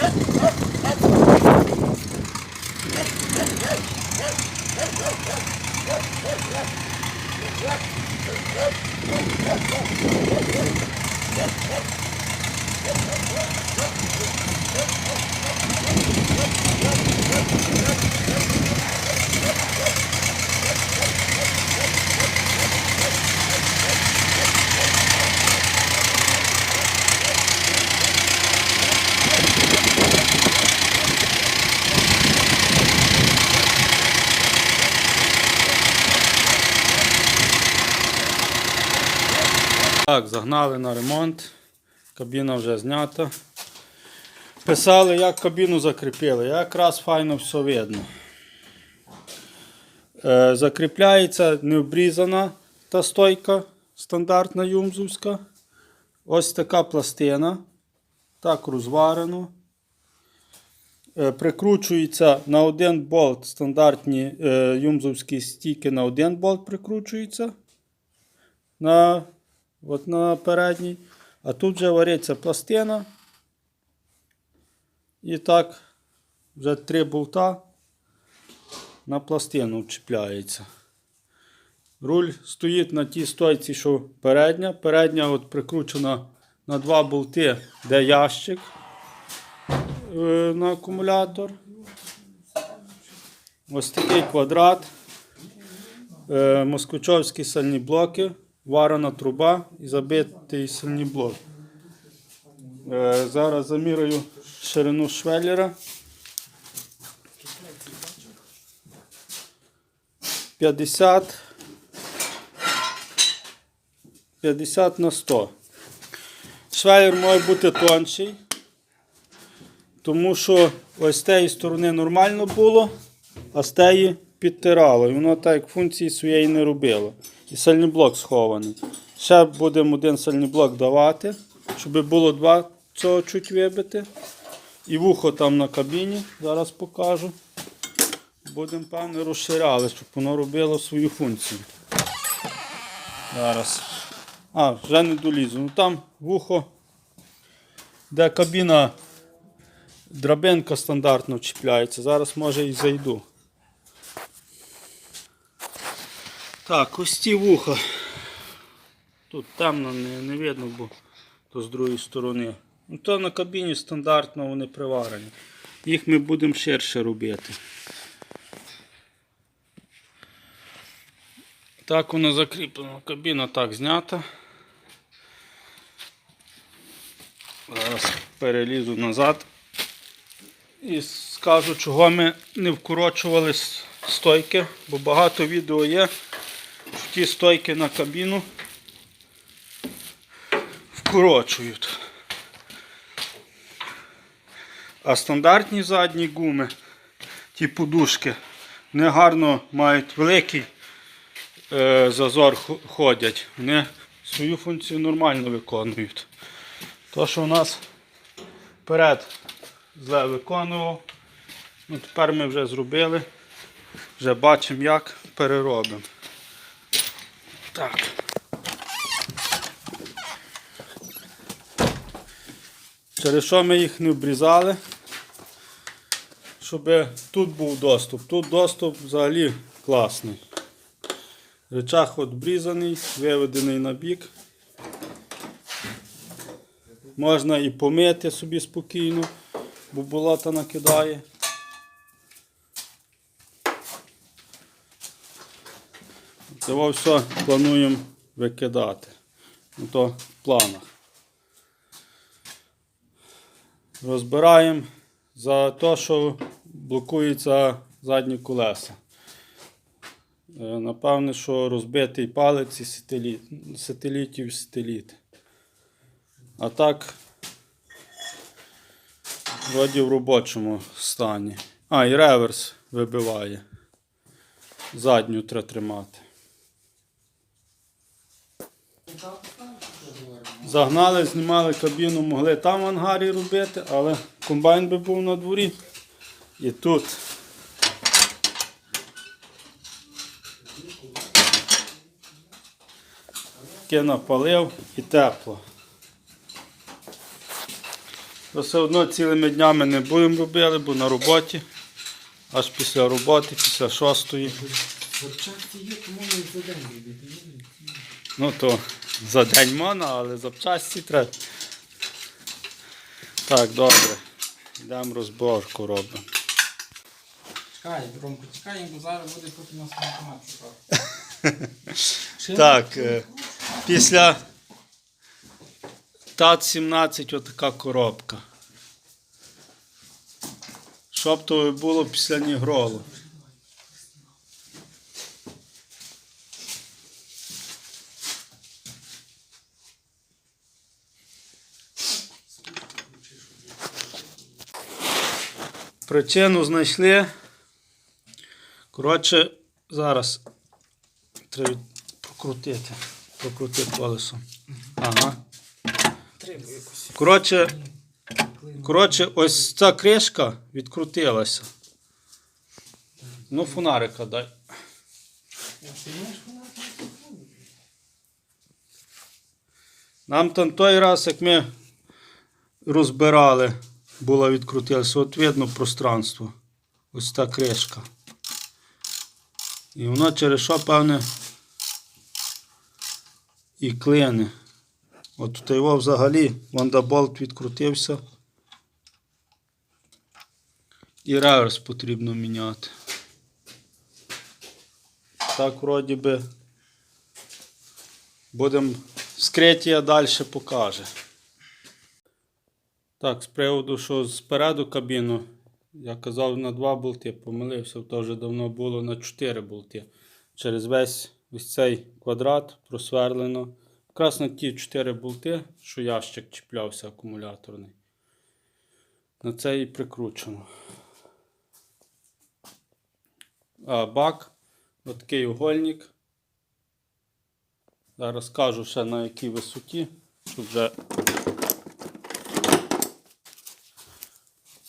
Yeah. Так, загнали на ремонт. Кабіна вже знята. Писали, як кабіну закріпили. Якраз файно все видно. Е, закріпляється не обрізана та стойка стандартна юмзовська. Ось така пластина. Так розварено. Е, прикручується на один болт стандартні е, юмзовські стійки на один болт прикручуються. На От на передній. А тут вже вариться пластина. І так, вже три болта на пластину вчіпляється. Руль стоїть на тій стойці, що передня. Передня от прикручена на два болти, де ящик е, на акумулятор. Ось такий квадрат. Е, москвичовські сальні блоки варена труба і забитий сильний блок. Е, зараз заміряю ширину швеллера. 50 50 на 100. Швеллер має бути тонший, тому що ось з тієї сторони нормально було, а з тієї підтирало. І воно так функції своєї не робило. І сальний блок схований. Ще будемо один сальний блок давати, щоб було два цього чуть вибити. І вухо там на кабіні, зараз покажу. Будемо, певне, розширяли, щоб воно робило свою функцію. Зараз. А, вже не долізу. Ну там вухо, де кабіна драбинка стандартно чіпляється. Зараз може і зайду. Так, ось ці вуха. Тут темно не, не видно, бо то з другої сторони. Ну, то на кабіні стандартно вони приварені. Їх ми будемо ширше робити. Так воно закріплено. Кабіна так знята. Зараз перелізу назад. І скажу, чого ми не вкорочували стойки, бо багато відео є, ті стойки на кабіну вкорочують. А стандартні задні гуми, ті подушки, вони гарно мають великий е, зазор ходять. Вони свою функцію нормально виконують. То, що у нас вперед зле виконував, ну, тепер ми вже зробили, вже бачимо, як переробимо. Так. Через що ми їх не обрізали, щоб тут був доступ. Тут доступ взагалі класний. Речах обрізаний, виведений на бік. Можна і помити собі спокійно, бо болота накидає. Це все плануємо викидати. Ну, то в планах. Розбираємо за те, що блокуються задні колеса. Е, Напевне, що розбитий палець і сателіт, сателітів сателіт. А так, вроді в робочому стані. А, і реверс вибиває. Задню треба тримати. Загнали, знімали кабіну, могли там в ангарі робити, але комбайн би був на дворі. І тут. Напалив і тепло. То все одно цілими днями не будемо робити, бо на роботі. Аж після роботи, після шостої. Ну то за день можна, але запчасті треба. Так, добре. Йдемо розборку робимо. Чекай, Ромко, чекай, бо зараз буде поки нас автомат шукати. Так, е, після ТАТ-17 отака коробка. Щоб то було після Нігролу. Причину знайшли. Коротше, зараз треба прокрутити. Прокрутити колесом. Ага. Коротше, коротше, ось ця кришка відкрутилася. Ну, фонарика дай. Нам там той раз, як ми розбирали, була відкрутилася. От видно пространство. Ось та кришка. І воно через що, певне, і клине. От тут його взагалі вандаболт відкрутився. І реверс потрібно міняти. Так, вроді би. Будемо вскриття далі покаже. Так, з приводу, що спереду кабіну, я казав на два болти, помилився, то вже давно було на 4 болти. Через весь ось цей квадрат просверлено. Якраз на ті 4 болти, що ящик чіплявся акумуляторний. На це і прикручено. А бак, отакий угольник. Зараз скажу ще на якій висоті, щоб вже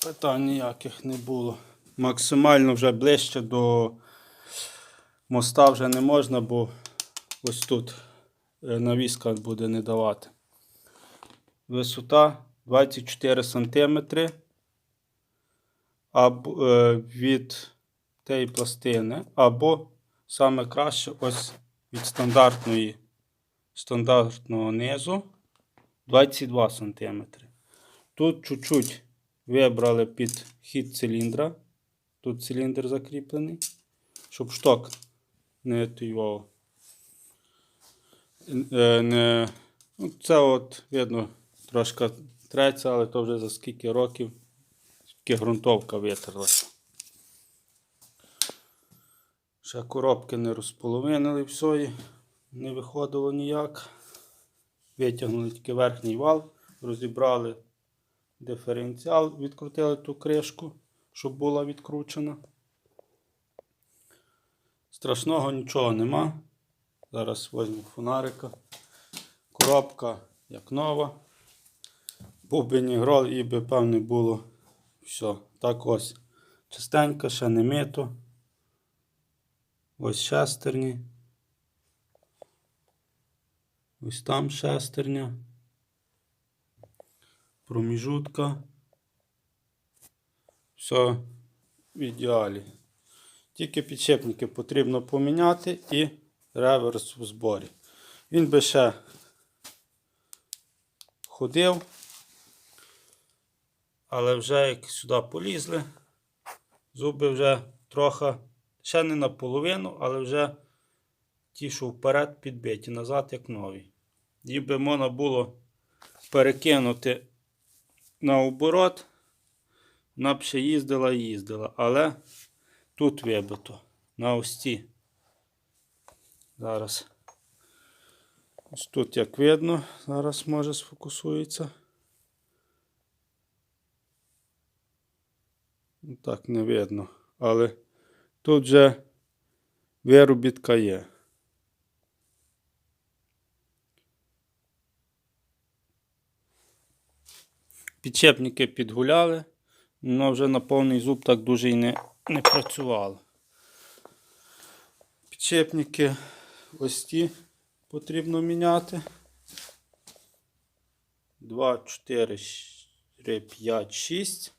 питань ніяких не було. Максимально вже ближче до моста вже не можна, бо ось тут е, навіска буде не давати. Висота 24 см е, від тієї пластини, або саме краще ось від стандартної стандартного низу 22 см. Тут чуть-чуть вибрали під хід циліндра. Тут циліндр закріплений, щоб шток не його. Не, ну, це от видно трошки треться, але то вже за скільки років тільки ґрунтовка витерлася. Ще коробки не розполовинили всої, не виходило ніяк. Витягнули тільки верхній вал, розібрали диференціал, відкрутили ту кришку, щоб була відкручена. Страшного нічого нема. Зараз візьму фонарика. Коробка як нова. Був би нігрол і би певне було все. Так ось. Чистенько, ще не мито. Ось шестерні. Ось там шестерня. Проміжутка. Все в ідеалі. Тільки підшипники потрібно поміняти і реверс в зборі. Він би ще ходив, але вже як сюди полізли, зуби вже трохи, ще не наполовину, але вже ті, що вперед підбиті, назад як нові. Їх би можна було перекинути на оборот, вона б ще їздила і їздила, але тут вибито на ості. Зараз. Ось тут, як видно, зараз може сфокусується. Ну, Так не видно. Але тут вже виробітка є. Підчепники підгуляли, але вже на повний зуб так дуже і не, не працювало. Підчепники ось ті потрібно міняти. 2, 4, 4, 5, 6.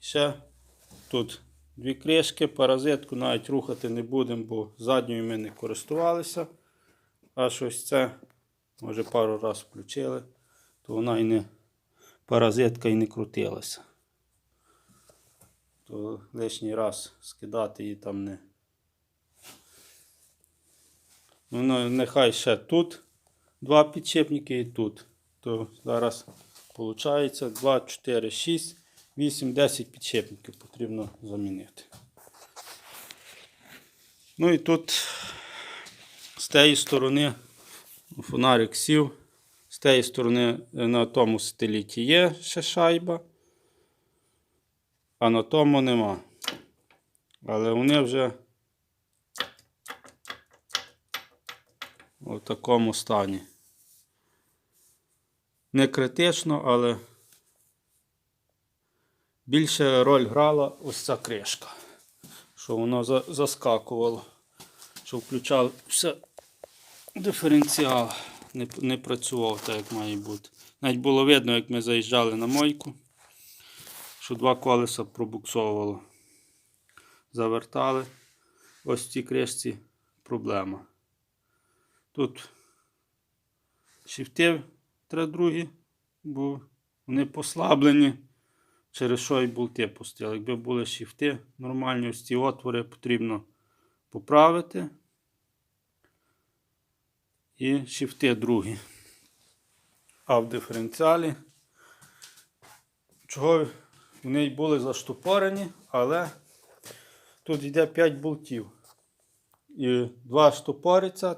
Ще тут дві кришки, паразитку навіть рухати не будемо, бо задньою ми не користувалися. А щось це, може пару разів включили, то вона і не паразитка і не крутилася. То лишній раз скидати її там не. Ну, ну, нехай ще тут два підшипники і тут. То зараз виходить 2, 4, 6, 8, 10 підшипників потрібно замінити. Ну і тут з тієї сторони фонарик сів. Тієї сторони е, на тому сателіті є ще шайба, а на тому нема. Але вони вже у такому стані. Не критично, але більше роль грала ось ця кришка, що воно за- заскакувало, що включався диференціал, не, не працював так, як має бути. Навіть було видно, як ми заїжджали на мойку, що два колеса пробуксовувало. Завертали. Ось в цій кришці проблема. Тут шифти треба другі, бо вони послаблені, через що і болти пустили. Якби були шифти, нормальні ось ці отвори потрібно поправити. І шифти другі. А в диференціалі, чого вони й були заштопорені, але тут йде 5 болтів. І два штопоряться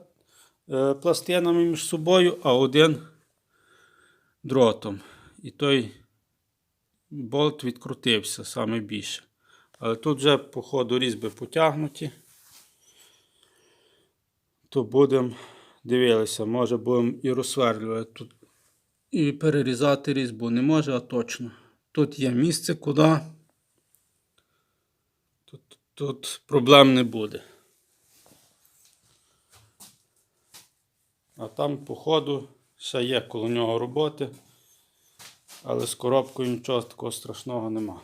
е, пластинами між собою, а один дротом. І той болт відкрутився саме більше. Але тут вже по ходу різьби потягнуті. То будемо дивилися, може будемо і розсверлювати тут. І перерізати різьбу не може, а точно. Тут є місце, куди. Тут, тут проблем не буде. А там, по ходу, ще є коло нього роботи, але з коробкою нічого такого страшного нема.